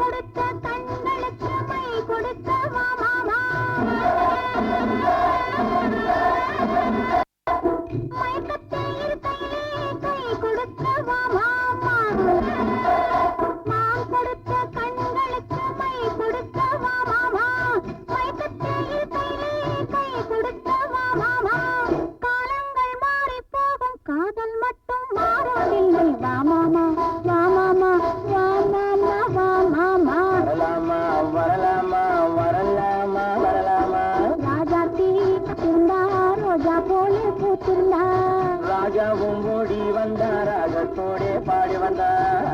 கொடுத்த ஓடி வந்தார் அகத்தோடே பாடி வந்தார்.